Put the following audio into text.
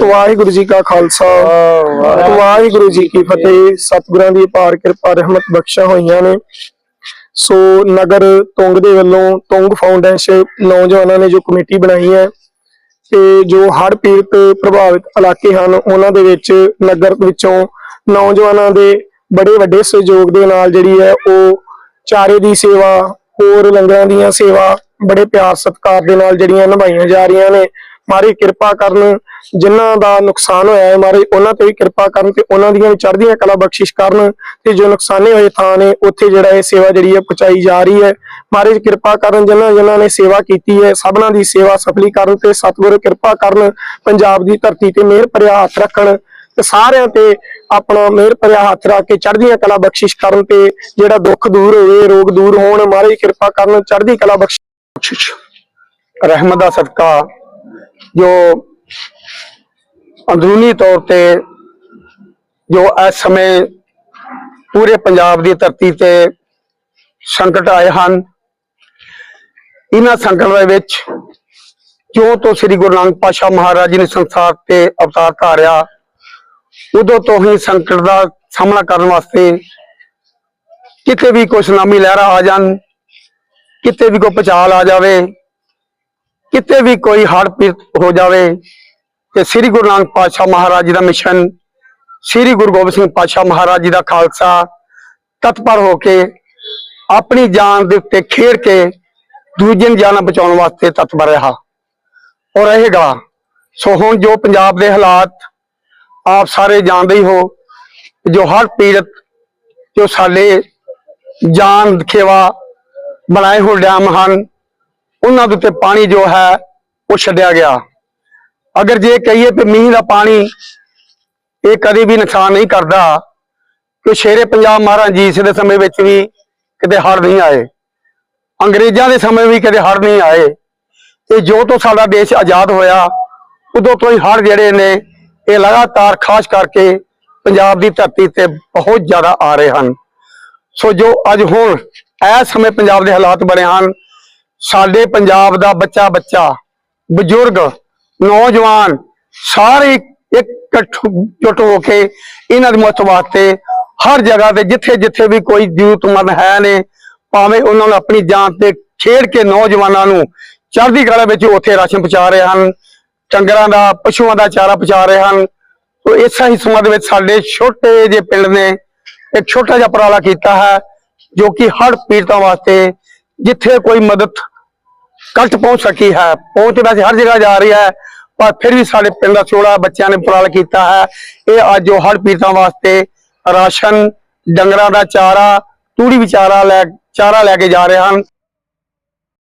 ਵਾਹਿਗੁਰੂ ਜੀ ਕਾ ਖਾਲਸਾ। ਵਾਹਿਗੁਰੂ ਜੀ ਕੀ ਫਤਿਹ। ਸਤਿਗੁਰਾਂ ਦੀ ਅਪਾਰ ਕਿਰਪਾ ਰਹਿਮਤ ਬਖਸ਼ਾ ਹੋਈਆਂ ਨੇ। ਸੋ ਨਗਰ ਤੁੰਗ ਦੇ ਵੱਲੋਂ ਤੁੰਗ ਫਾਊਂਡੇਸ਼ਨ ਨੌਜਵਾਨਾਂ ਨੇ ਜੋ ਕਮੇਟੀ ਬਣਾਈ ਹੈ ਤੇ ਜੋ ਹੜ੍ਹ ਪੀੜਤ ਪ੍ਰਭਾਵਿਤ ਇਲਾਕੇ ਹਨ ਉਹਨਾਂ ਦੇ ਵਿੱਚ ਨਗਰ ਵਿੱਚੋਂ ਨੌਜਵਾਨਾਂ ਦੇ ਬੜੇ ਵੱਡੇ ਸਹਿਯੋਗ ਦੇ ਨਾਲ ਜਿਹੜੀ ਹੈ ਉਹ ਚਾਰੇ ਦੀ ਸੇਵਾ ਹੋਰ ਲੰਗਰਾਂ ਦੀਆਂ ਸੇਵਾ ਬੜੇ ਪਿਆਰ ਸਤਿਕਾਰ ਦੇ ਨਾਲ ਜਿਹੜੀਆਂ ਨਿਭਾਈਆਂ ਜਾ ਰਹੀਆਂ ਨੇ। ਮਾਰੀ ਕਿਰਪਾ ਕਰਨ, ਜਿਨ੍ਹਾਂ ਦਾ ਨੁਕਸਾਨ ਹੋਇਆ ਹੈ ਮਾਰੇ, ਉਹਨਾਂ ਤੇ ਵੀ ਕਿਰਪਾ ਕਰਨ ਤੇ ਉਹਨਾਂ ਦੀਆਂ ਵੀ ਚੜ੍ਹਦੀਆਂ ਕਲਾ ਬਖਸ਼ਿਸ਼ ਕਰਨ ਤੇ ਜੋ ਨੁਕਸਾਨੇ ਹੋਏ ਥਾਂ ਨੇ, ਉੱਥੇ ਜਿਹੜਾ ਇਹ ਸੇਵਾ ਜਿਹੜੀ ਹੈ ਪਹੁੰਚਾਈ ਜਾ ਰਹੀ ਹੈ। ਮਹਾਰਾਜ ਕਿਰਪਾ ਕਰਨ ਜਿਨ੍ਹਾਂ ਜਿਨ੍ਹਾਂ ਨੇ ਸੇਵਾ ਕੀਤੀ ਹੈ, ਸਭਨਾਂ ਦੀ ਸੇਵਾ ਸਫਲੀ ਕਰਨ ਤੇ ਸਤਿਗੁਰੂ ਕਿਰਪਾ ਕਰਨ, ਪੰਜਾਬ ਦੀ ਧਰਤੀ ਤੇ ਮਿਹਰ ਭਰਿਆ ਹੱਥ ਰੱਖਣ ਤੇ ਸਾਰਿਆਂ ਤੇ ਆਪਣਾ ਮਿਹਰ ਭਰਿਆ ਹੱਥ ਰੱਖ ਕੇ ਚੜ੍ਹਦੀਆਂ ਕਲਾ ਬਖਸ਼ਿਸ਼ ਕਰਨ ਤੇ ਜਿਹੜਾ ਦੁੱਖ ਦੂਰ ਹੋਵੇ, ਰੋਗ ਦੂਰ ਹੋਣ ਮਹਾਰਾਜ ਕਿਰਪਾ ਕਰਨ, ਚੜ੍ਹਦੀ ਕਲਾ ਬਖਸ਼ਿਸ਼। ਰਹਿਮਤ ਦਾ ਸਦਕਾ ਜੋ ਅੰਦਰੂਨੀ ਤੌਰ ਤੇ ਜੋ ਇਸ ਸਮੇਂ ਪੂਰੇ ਪੰਜਾਬ ਦੀ ਧਰਤੀ ਤੇ ਸੰਕਟ ਆਏ ਹਨ, ਇਹਨਾਂ ਸੰਕਟ ਦੇ ਵਿੱਚ ਜੋ ਤੋਂ ਸ੍ਰੀ ਗੁਰੂ ਨਾਨਕ ਪਾਤਸ਼ਾਹ ਮਹਾਰਾਜ ਜੀ ਨੇ ਸੰਸਾਰ ਤੇ ਅਵਤਾਰ ਧਾਰਿਆ, ਉਦੋਂ ਤੋਂ ਹੀ ਸੰਕਟ ਦਾ ਸਾਹਮਣਾ ਕਰਨ ਵਾਸਤੇ ਕਿਤੇ ਵੀ ਕੋਈ ਸੁਨਾਮੀ ਲਹਿਰਾਂ ਆ ਜਾਣ, ਕਿਤੇ ਵੀ ਕੋਈ ਪਚਾਲ ਆ ਜਾਵੇ ਕਿਤੇ ਵੀ ਕੋਈ ਹੜ੍ਹ ਪੀੜਤ ਹੋ ਜਾਵੇ ਤੇ ਸ੍ਰੀ ਗੁਰੂ ਨਾਨਕ ਪਾਤਸ਼ਾਹ ਮਹਾਰਾਜ ਜੀ ਦਾ ਮਿਸ਼ਨ, ਸ੍ਰੀ ਗੁਰੂ ਗੋਬਿੰਦ ਸਿੰਘ ਪਾਤਸ਼ਾਹ ਮਹਾਰਾਜ ਜੀ ਦਾ ਖਾਲਸਾ, ਤਤਪਰ ਹੋ ਕੇ ਆਪਣੀ ਜਾਨ ਦੇ ਉੱਤੇ ਖੇਡ ਕੇ ਦੂਜੇ ਨੂੰ ਜਾਨਾਂ ਬਚਾਉਣ ਵਾਸਤੇ ਤਤਪਰ ਰਿਹਾ। ਔਰ ਰਹੇਗਾ। ਸੋ ਹੁਣ ਜੋ ਪੰਜਾਬ ਦੇ ਹਾਲਾਤ ਆਪ ਸਾਰੇ ਜਾਣਦੇ ਹੀ ਹੋ, ਜੋ ਹੜ੍ਹ ਪੀੜਤ, ਜੋ ਸਾਡੇ ਜਾਨ ਖੇਵਾ ਬਣਾਏ ਹੋਏ ਡੈਮ ਹਨ ਉਹਨਾਂ ਦੇ ਉੱਤੇ ਪਾਣੀ ਜੋ ਹੈ, ਉਹ ਛੱਡਿਆ ਗਿਆ। ਅਗਰ ਜੇ ਕਹੀਏ ਕਿ ਮੀਂਹ ਦਾ ਪਾਣੀ ਇਹ ਕਦੇ ਵੀ ਨੁਕਸਾਨ ਨਹੀਂ ਕਰਦਾ, ਕਿ ਸ਼ੇਰੇ ਪੰਜਾਬ ਮਹਾਰਾਜ ਜੀ ਇਸ ਦੇ ਸਮੇਂ ਵਿੱਚ ਵੀ ਕਿਤੇ ਹੜ੍ਹ ਨਹੀਂ ਆਏ, ਅੰਗਰੇਜ਼ਾਂ ਦੇ ਸਮੇਂ ਵੀ ਕਦੇ ਹੜ੍ਹ ਨਹੀਂ ਆਏ, ਤੇ ਜੋ ਤੋਂ ਸਾਡਾ ਦੇਸ਼ ਆਜ਼ਾਦ ਹੋਇਆ, ਉਦੋਂ ਤੋਂ ਹੀ ਹੜ੍ਹ ਜਿਹੜੇ ਨੇ, ਇਹ ਲਗਾਤਾਰ ਖਾਸ ਕਰਕੇ ਪੰਜਾਬ ਦੀ ਧਰਤੀ ਤੇ ਬਹੁਤ ਜ਼ਿਆਦਾ ਆ ਰਹੇ ਹਨ। ਸੋ ਜੋ ਅੱਜ ਹੁਣ ਇਸ ਸਮੇਂ ਪੰਜਾਬ ਦੇ ਹਾਲਾਤ ਬਣੇ ਹਨ ਸਾਡੇ ਪੰਜਾਬ ਦਾ ਬੱਚਾ ਬੱਚਾ, ਬਜ਼ੁਰਗ, ਨੌਜਵਾਨ, ਸਾਰੇ ਇਕੱਠ ਜੁਟ ਹੋ ਕੇ ਇਹਨਾਂ ਦੀ ਮਦਦ ਵਾਸਤੇ ਹਰ ਜਗ੍ਹਾ ਤੇ ਜਿੱਥੇ ਜਿੱਥੇ ਵੀ ਕੋਈ ਜ਼ਰੂਰਤਮੰਦ ਹੈ ਨੇ, ਭਾਵੇਂ ਉਹਨਾਂ ਨੂੰ ਆਪਣੀ ਜਾਨ ਤੇ ਖੇਡ ਕੇ ਨੌਜਵਾਨਾਂ ਨੂੰ ਚੜ੍ਹਦੀ ਕਲਾ ਵਿੱਚ ਉੱਥੇ ਰਾਸ਼ਨ ਪਹੁੰਚਾ ਰਹੇ ਹਨ, ਡੰਗਰਾਂ ਦਾ, ਪਸ਼ੂਆਂ ਦਾ ਚਾਰਾ ਪਹੁੰਚਾ ਰਹੇ ਹਨ ਤੋ ਇਸੇ ਹੀ ਸਮਾਂ ਦੇ ਵਿੱਚ ਸਾਡੇ ਛੋਟੇ ਜਿਹੇ ਪਿੰਡ ਨੇ ਇੱਕ ਛੋਟਾ ਜਿਹਾ ਉਪਰਾਲਾ ਕੀਤਾ ਹੈ ਜੋ ਕਿ ਹੜ੍ਹ ਪੀੜਤਾਂ ਵਾਸਤੇ ਜਿੱਥੇ ਕੋਈ ਮਦਦ ਘੱਟ ਪਹੁੰਚ ਸਕੀ ਹੈ। ਪਹੁੰਚ ਵੈਸੇ ਹਰ ਜਗ੍ਹਾ ਜਾ ਰਹੀ ਹੈ, ਪਰ ਫਿਰ ਵੀ ਸਾਡੇ ਪਿੰਡ ਦਾ ਛੋੜਾ ਬੱਚਿਆਂ ਨੇ ਉਪਰਾਲਾ ਕੀਤਾ ਹੈ। ਇਹ ਅੱਜ ਉਹ ਹੜ੍ਹ ਪੀੜਤਾਂ ਵਾਸਤੇ ਰਾਸ਼ਨ, ਡੰਗਰਾਂ ਦਾ ਚਾਰਾ, ਤੂੜੀ ਵਿਚਾਰਾ ਲੈ ਚਾਰਾ ਲੈ ਕੇ ਜਾ ਰਹੇ ਹਨ।